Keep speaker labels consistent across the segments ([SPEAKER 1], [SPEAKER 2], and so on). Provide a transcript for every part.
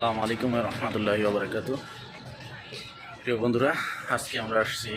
[SPEAKER 1] আসসালামু আলাইকুম রহমতুল্লাহ বারকাত প্রিয় বন্ধুরা, আজকে আমরা আসছি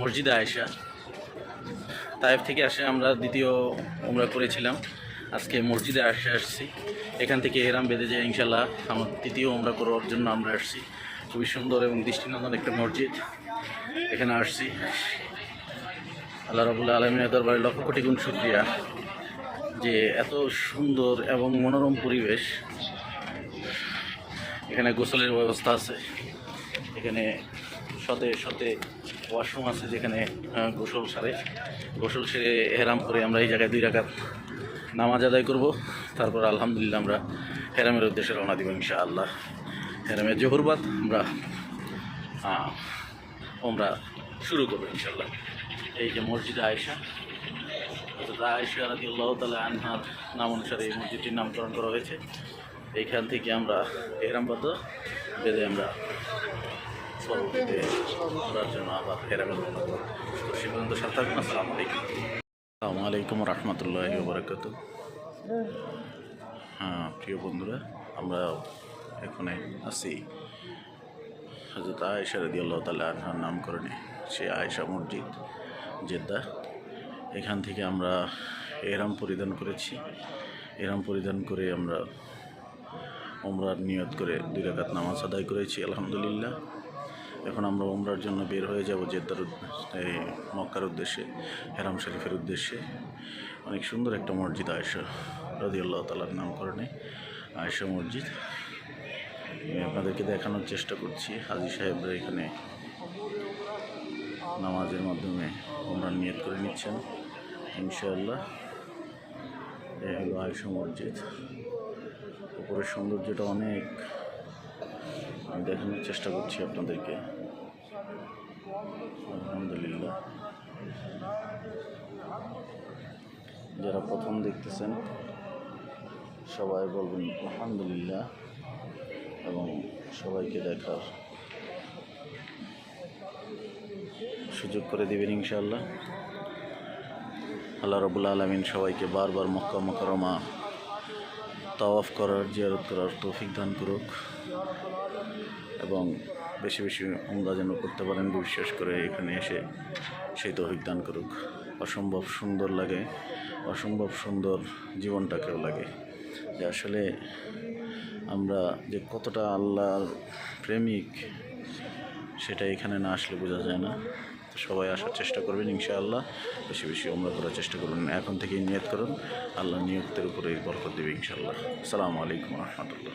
[SPEAKER 1] মসজিদে আয়েশা। তাইফ থেকে আসে আমরা দ্বিতীয় আমরা করেছিলাম। আজকে মসজিদে আসে আসছি। এখান থেকে এরাম বেঁধে যায় ইনশাল্লাহ আমার তৃতীয় আমরা করার জন্য আমরা আসছি। খুবই সুন্দর এবং দৃষ্টিনন্দন একটা মসজিদ এখানে আসছি। আল্লাহ রবুল্লা আলমিনের দরবারে লক্ষ কোটি গুণ শুক্রিয়া যে এত সুন্দর এবং মনোরম পরিবেশ এখানে গোসলের ব্যবস্থা আছে। এখানে শতে শতে ওয়াশরুম আছে যেখানে গোসল সারে। গোসল সেরে হেরাম করে আমরা এই জায়গায় দুই রাকাত নামাজ আদায় করব। তারপর আলহামদুলিল্লাহ আমরা হেরামের উদ্দেশ্যে রওনা দিব ইনশা আল্লাহ হেরামের জোহরবাদ আমরা আমরা শুরু করব ইনশাল্লাহ এই যে মসজিদ আয়েশা আয়েশা রাজি আল্লাহ তালা আনহার নাম অনুসারে এই মসজিদটির নামকরণ করা হয়েছে। এইখান থেকে আমরা এহরামবদ্ধ বেঁধে আমরা পরবর্তীতে ঘোরার জন্য আবার তো সে পর্যন্ত সাথে থাকুন, আসসালামু আলাইকুম। আসসালামু আলাইকুম রহমতুল্লাহ বারাকাতু হ্যাঁ প্রিয় বন্ধুরা, আমরা এখানে আছি। হজরত আয়েশা রদি আল্লাহ তালা আনহার নামকরণে, সে আয়েশা মসজিদ, জেদ্দা। এখান থেকে আমরা এরাম পরিধান করেছি। এরাম পরিধান করে আমরা ওমরার নিয়ত করে দুই রাকাত নামাজ আদায় করেছি, আলহামদুলিল্লাহ। এখন আমরা ওমরার জন্য বের হয়ে যাব জেদ্দার এই মক্কার উদ্দেশ্যে, হেরাম শরীফের উদ্দেশ্যে। অনেক সুন্দর একটা মসজিদ, আয়েশা রদি আল্লাহ তালার নামকরণে আয়েশা মসজিদ। আপনাদেরকে দেখানোর চেষ্টা করছি, হাজি সাহেবরা এখানে নামাজের মাধ্যমে ওমরার নিয়ত করে নিচ্ছেন, ইনশাআল্লাহ। এই হলো আয়েশা মসজিদ। উপরের সৌন্দর্যটা অনেক। আমি দেখানোর চেষ্টা করছি আপনাদেরকে। আলহামদুলিল্লাহ। যারা প্রথম দেখতেছেন, সবাই বলবেন আলহামদুলিল্লাহ এবং সবাইকে দেখার সুযোগ করে দেবেন ইনশাআল্লাহ। আল্লাহ রবুল্লা আলমিন সবাইকে বারবার মক্কা মকরমা তাওয়াফ করার, জিয়ারত করার তৌফিক দান করুক এবং বেশি বেশি উমরা যেন করতে পারেন, বিশ্বাস করে এখানে এসে সেই তৌফিক দান করুক। অসম্ভব সুন্দর লাগে, অসম্ভব সুন্দর জীবনটাকেও লাগে। যে আসলে আমরা যে কতটা আল্লাহর প্রেমিক, সেটা এখানে না আসলে বোঝা যায় না। সবাই আসার চেষ্টা করবেন, ইনশাআল্লাহ। বেশি বেশি ওমরা করার চেষ্টা করবেন এখন থেকেই নিয়ত করুন। আল্লাহ নিয়তের উপরে বরকত দেবে, ইনশাআল্লাহ। আসসালামু আলাইকুম রহমতুল্লাহ।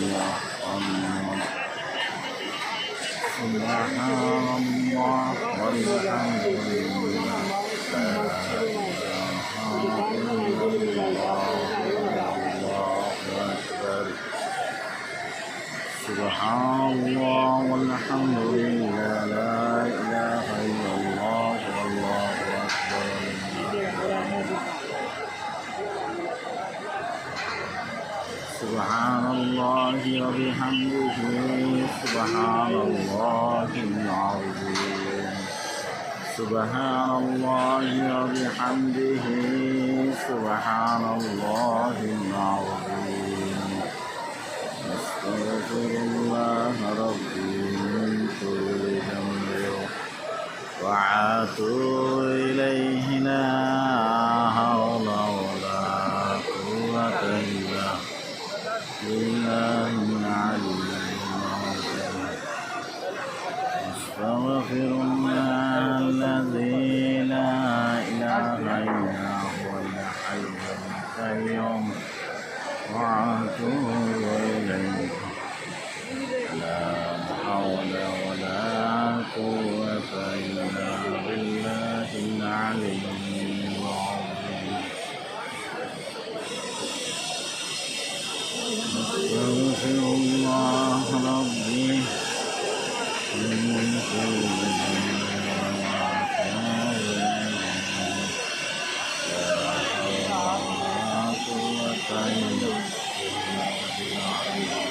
[SPEAKER 1] سبحان الله والحمد لله لا إله إلا الله الله أكبر سبحان الله والحمد لله لا إله إلا الله والله أكبر سبحان الله وبحمده سبحان الله العظيم. سبحان الله وبحمده سبحان الله العظيم. أستغفر الله ربي من كل ذنب وعاتوا فإلا بالله العلي العظيم أستغفر الله ربي من كل Thank you.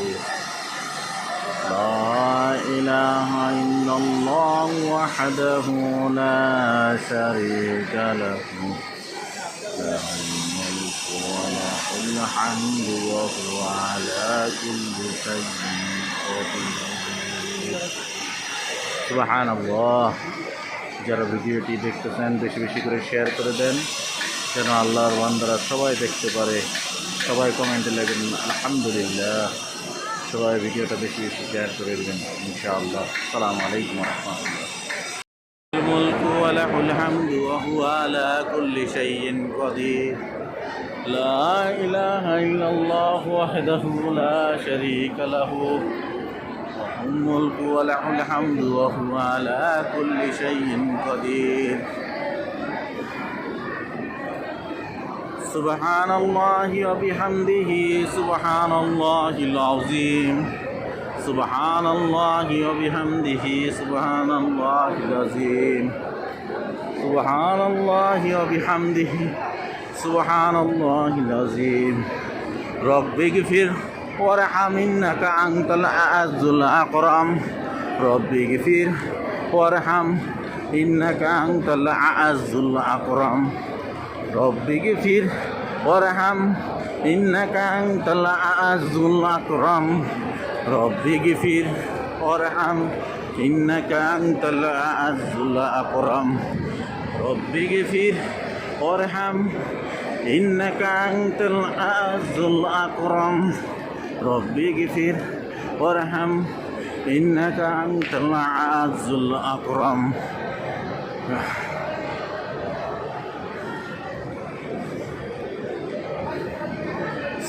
[SPEAKER 1] لا إله إلا الله وحده لا شريك له له الملك وله যারা ভিডিওটি দেখতেছেন, বেশি বেশি করে শেয়ার করে দেন, যেন আল্লাহর বান্দারা সবাই দেখতে পারে। সবাই কমেন্টে লাগেন আলহামদুলিল্লাহ। সবাই ভিডিওটা বেশি বেশি শেয়ার করে দেবেন ইনশাআল্লাহ সালাম আলাইকুম রহমতুল্লাহ الملك وله الحمد وهو على كل شيء قدير لا إله إلا الله وحده لا شريك له الملك وله الحمد وهو على كل شيء قدير سبحان الله وبحمده سبحان الله العظيم. سبحان الله وبحمده سبحان الله العظيم. سبحان الله وبحمده سبحان الله العظيم. رب اغفر وارحم إنك أنت الأعز الأكرم. رب اغفر وارحم إنك أنت الأعز الأكرم. رب اغفر وارحم انك انت الاعز الاكرم رب اغفر وارحم انك انت الاعز الاكرم رب اغفر وارحم إنك أنت الأعز الأكرم رب اغفر وارحم إنك أنت الأعز الأكرم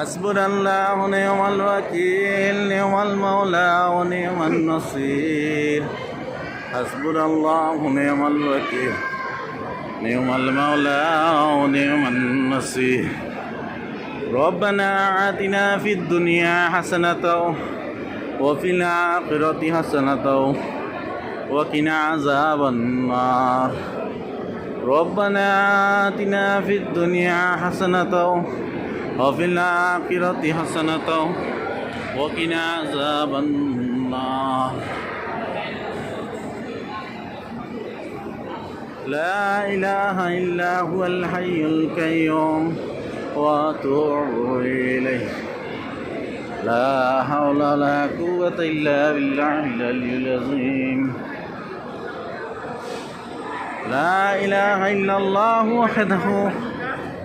[SPEAKER 1] حسبنا الله ونعم الوكيل نعم المولى ونعم النصير. حسبنا الله ونعم الوكيل نعم المولى ونعم النصير. ربنا آتنا في الدنيا حسنة وفي الآخرة حسنة وقنا عذاب النار. ربنا آتنا في الدنيا حسنة وفي الآخرة حسنة وقنا عذاب النار. لا إله إلا هو الحي القيوم وأتوب إليه. لا حول ولا قوة إلا بالله العلي العظيم. لا إله إلا الله وحده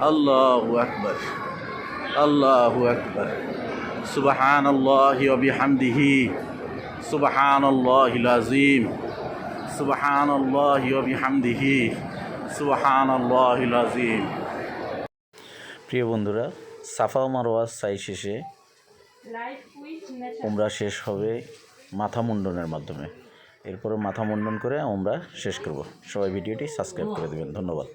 [SPEAKER 1] আল্লাহ আকবর আল্লাহ আকবর। সুবাহান আল্লাহ হামদিহি সুবাহান আল্লাহ আজিম সুবাহান আল্লাহ হামদিহি সুবাহান আল্লাহ প্রিয় বন্ধুরা, সাফা মারোয়া সাই শেষে উমরা শেষ হবে মাথা মুন্ডনের মাধ্যমে। এরপরে মাথা মুন্ডন করে আমরা শেষ করব। সবাই ভিডিওটি সাবস্ক্রাইব করে দেবেন। ধন্যবাদ।